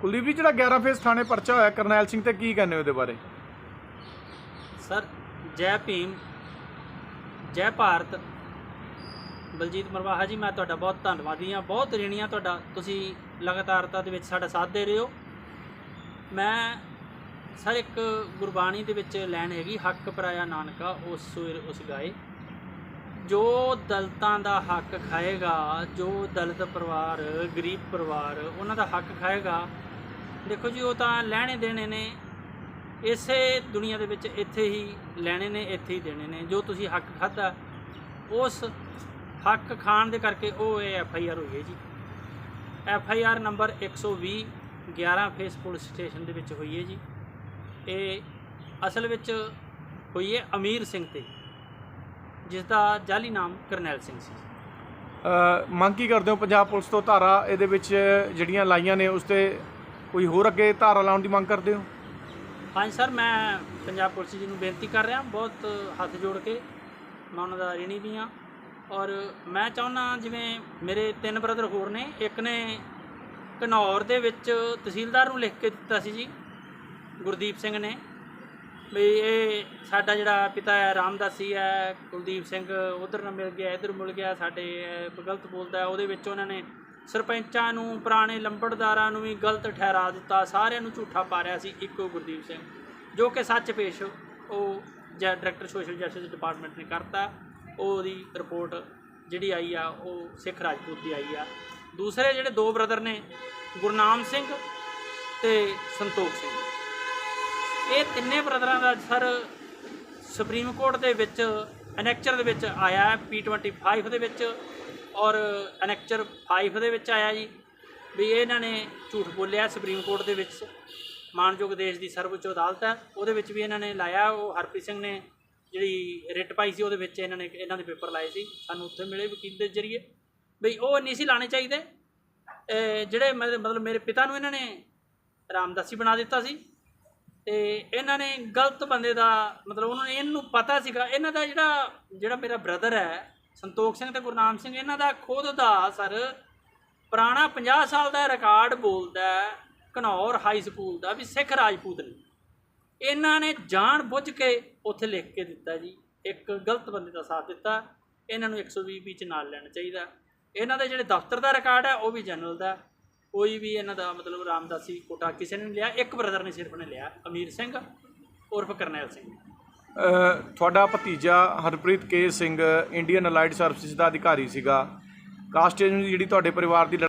ਕੁਲਦੀਪ ਜੀ, ਜਿਹੜਾ 11 ਫੇਸ ਥਾਣੇ ਪਰਚਾ ਹੋਇਆ, ਕਰਨੈਲ ਸਿੰਘ ਤੇ ਕੀ ਕਹਿੰਦੇ ਉਹਦੇ ਬਾਰੇ? ਸਰ, ਜੈ ਭੀਮ, ਜੈ ਭਾਰਤ, ਬਲਜੀਤ ਮਰਵਾਹਾ ਜੀ, ਮੈਂ ਤੁਹਾਡਾ ਬਹੁਤ ਧੰਨਵਾਦੀ ਹਾਂ, ਬਹੁਤ ਰਿਣੀ ਤੁਹਾਡਾ, ਤੁਸੀਂ ਲਗਾਤਾਰਤਾ ਦੇ ਵਿੱਚ ਸਾਡਾ ਸਾਥ ਦੇ ਰਹੇ ਹੋ। ਮੈਂ, ਸਰ, ਇੱਕ ਗੁਰਬਾਣੀ ਦੇ ਵਿੱਚ ਲੈਣ ਹੈਗੀ, ਹੱਕ ਪਰਾਇਆ ਨਾਨਕਾ, ਉਸ ਸੁਰ ਉਸ ਗਾਏ। ਜੋ ਦਲਤਾਂ ਦਾ ਹੱਕ ਖਾਏਗਾ, ਜੋ ਦਲਤ ਪਰਿਵਾਰ, ਗਰੀਬ ਪਰਿਵਾਰ, ਉਹਨਾਂ ਦਾ ਹੱਕ ਖਾਏਗਾ ਦੇਖੋ ਜੀ, ਉਹ ਤਾਂ ਲੈਣੇ ਦੇਣੇ ਨੇ। ਇਸੇ ਦੁਨੀਆ ਦੇ ਵਿੱਚ ਇੱਥੇ ਹੀ ਲੈਣੇ ਨੇ, ਇੱਥੇ ਹੀ ਦੇਣੇ ਨੇ। ਜੋ ਤੁਸੀਂ ਹੱਕ ਖਾਧਾ, ਉਸ ਹੱਕ ਖਾਣ ਦੇ ਕਰਕੇ ਉਹ ਇਹ ਐਫ ਆਈ ਆਰ ਹੋਈ ਹੈ ji. F I R number 120 11 phase police station ਦੇ ਵਿੱਚ ਹੋਈ ਹੈ ਜੀ। ਇਹ ਅਸਲ ਵਿੱਚ ਹੋਈ ਹੈ ਅਮੀਰ ਸਿੰਘ ਤੇ ਜਿਸ ਦਾ ਜਾਲੀ ਨਾਮ ਕਰਨੈਲ ਸਿੰਘ ਸੀ। ਮੰਗ ਕੀ ਕਰਦੇ ਹੋ? ਪੰਜਾਬ ਪੁਲਿਸ ਤੋਂ ਧਾਰਾ ਇਹਦੇ ਵਿੱਚ ਜਿਹੜੀਆਂ ਲਾਈਆਂ ਨੇ, ਉਸ ਤੇ ਕੋਈ ਹੋਰ ਅੱਗੇ ਧਾਰਾ ਲਾਉਣ ਦੀ ਮੰਗ ਕਰਦੇ ਹੋ? ਹਾਂਜੀ ਸਰ, ਮੈਂ ਪੰਜਾਬ ਪੁਲਿਸ ਜੀ ਨੂੰ ਬੇਨਤੀ ਕਰ ਰਿਹਾ, ਬਹੁਤ ਹੱਥ ਜੋੜ ਕੇ ਮੈਂ ਉਹਨਾਂ ਦਾ ਰਿਣੀ ਵੀ ਹਾਂ। ਔਰ ਮੈਂ ਚਾਹੁੰਦਾ ਜਿਵੇਂ ਮੇਰੇ ਤਿੰਨ ਬ੍ਰਦਰ ਹੋਰ ਨੇ, ਇੱਕ ਨੇ ਘਨੌਰ ਦੇ ਵਿੱਚ ਤਹਿਸੀਲਦਾਰ ਨੂੰ ਲਿਖ ਕੇ ਦਿੱਤਾ ਸੀ ਜੀ, ਗੁਰਦੀਪ ਸਿੰਘ ਨੇ। ਵੀ ਇਹ ਸਾਡਾ ਜਿਹੜਾ ਪਿਤਾ ਹੈ, ਰਾਮਦਾਸੀ ਹੈ, ਕੁਲਦੀਪ ਸਿੰਘ, ਉਧਰ ਨਾ ਮਿਲ ਗਿਆ, ਇਧਰ ਮਿਲ ਗਿਆ, ਸਾਡੇ ਗਲਤ ਬੋਲਦਾ ਉਹਦੇ ਵਿੱਚ ਉਹਨਾਂ ਨੇ ਸਰਪੰਚਾਂ ਨੂੰ, ਪੁਰਾਣੇ ਲੰਬੜਦਾਰਾਂ ਨੂੰ ਵੀ ਗਲਤ ਠਹਿਰਾ ਦਿੱਤਾ, ਸਾਰਿਆਂ ਨੂੰ ਝੂਠਾ ਪਾ ਰਿਹਾ ਸੀ, ਇੱਕੋ ਗੁਰਦੀਪ ਸਿੰਘ। ਜੋ ਕਿ ਸੱਚ ਪੇਸ਼ ਉਹ ਜਾਂ, ਡਾਇਰੈਕਟਰ ਸੋਸ਼ਲ ਜਸਟਿਸ ਡਿਪਾਰਟਮੈਂਟ ਨੇ ਕਰਤਾ। ਉਹਦੀ ਰਿਪੋਰਟ ਜਿਹੜੀ ਆਈ ਆ, ਉਹ ਸਿੱਖ ਰਾਜਪੂਤ ਦੀ ਆਈ ਆ। ਦੂਸਰੇ ਜਿਹੜੇ ਦੋ ਬ੍ਰਦਰ ਨੇ, ਗੁਰਨਾਮ ਸਿੰਘ ਤੇ ਸੰਤੋਖ ਸਿੰਘ। ਇਹ ਤਿੰਨੇ ਬ੍ਰਦਰਾਂ ਦਾ ਸਰ ਸੁਪਰੀਮ ਕੋਰਟ ਦੇ ਵਿੱਚ ਐਨੈਕਚਰ ਦੇ ਵਿੱਚ ਆਇਆ ਹੈ P25 ਦੇ ਵਿੱਚ। ਔਰ ਅਨੈਕਚਰ 5 ਦੇ ਵਿੱਚ ਆਇਆ ਜੀ, ਵੀ ਇਹਨਾਂ ਨੇ ਝੂਠ ਬੋਲਿਆ ਸੁਪਰੀਮ ਕੋਰਟ ਦੇ ਵਿੱਚ। ਮਾਨਯੋਗ ਦੇਸ਼ ਦੀ ਸਰਵਉੱਚ ਅਦਾਲਤ ਹੈ, ਉਹਦੇ ਵਿੱਚ ਵੀ ਇਹਨਾਂ ਨੇ ਲਾਇਆ, ਉਹ ਹਰਪ੍ਰੀਤ ਸਿੰਘ ਨੇ ਜਿਹੜੀ ਰਿਟ ਪਾਈ ਸੀ, ਉਹਦੇ ਵਿੱਚ ਇਹਨਾਂ ਨੇ, ਇਹਨਾਂ ਦੇ ਪੇਪਰ ਲਾਏ ਸੀ। ਸਾਨੂੰ ਉੱਥੇ ਮਿਲੇ ਵਕੀਲ ਦੇ ਜ਼ਰੀਏ। ਵੀ ਉਹ ਨਹੀਂ ਸੀ ਲਾਣੇ ਚਾਹੀਦੇ ਜਿਹੜੇ ਮਤਲਬ ਮਤਲਬ ਮੇਰੇ ਪਿਤਾ ਨੂੰ ਇਹਨਾਂ ਨੇ ਰਾਮਦਾਸੀ ਬਣਾ ਦਿੱਤਾ ਸੀ, ਤੇ ਇਹਨਾਂ ਨੇ ਗਲਤ ਬੰਦੇ ਦਾ, ਮਤਲਬ ਉਹਨਾਂ ਨੇ ਇਹਨੂੰ ਪਤਾ ਸੀਗਾ। ਇਹਨਾਂ ਦਾ ਜਿਹੜਾ ਜਿਹੜਾ ਮੇਰਾ ਬ੍ਰਦਰ ਹੈ ਸੰਤੋਖ ਸਿੰਘ ਤੇ ਗੁਰਨਾਮ ਸਿੰਘ, ਇਹਨਾਂ ਦਾ ਖੁਦ ਦਾ ਸਰ ਪੁਰਾਣਾ 50 ਸਾਲ ਦਾ ਰਿਕਾਰਡ ਬੋਲਦਾ ਘਨੌਰ ਹਾਈ ਸਕੂਲ ਦਾ ਵੀ ਸਿੱਖ ਰਾਜਪੂਤ ਨੇ। ਇਹਨਾਂ ਨੇ ਜਾਣ ਬੁੱਝ ਕੇ ਉੱਥੇ ਲਿਖ ਕੇ ਦਿੱਤਾ ਜੀ, ਇੱਕ ਗਲਤ ਬੰਦੇ ਦਾ ਸਾਥ ਦਿੱਤਾ, ਇਹਨਾਂ ਨੂੰ 120 ਵਿੱਚ ਨਾਲ ਲੈਣਾ ਚਾਹੀਦਾ। ਇਹਨਾਂ ਦੇ ਜਿਹੜੇ ਦਫ਼ਤਰ ਦਾ ਰਿਕਾਰਡ ਹੈ, ਉਹ ਵੀ ਜਨਰਲ ਦਾ ਕੋਈ ਵੀ ਇਹਨਾਂ ਦਾ ਮਤਲਬ ਰਾਮਦਾਸੀ ਕੋਟਾ ਕਿਸੇ ਨੇ ਨਹੀਂ ਲਿਆ, ਇੱਕ ਬ੍ਰਦਰ ਨੇ ਸਿਰਫ ਨੇ ਲਿਆ, ਅਮੀਰ ਸਿੰਘ, ਉਰਫ ਕਰਨੈਲ ਸਿੰਘ। ਤੁਹਾਡਾ ਭਤੀਜਾ Harpreet K Singh Indian allied services ਦਾ ਅਧਿਕਾਰੀ ਸੀਗਾ। ਕਾਸਟ ਏਜੰਸੀ ਜਿਹੜੀ ਤੁਹਾਡੇ ਪਰਿਵਾਰ ਦੀ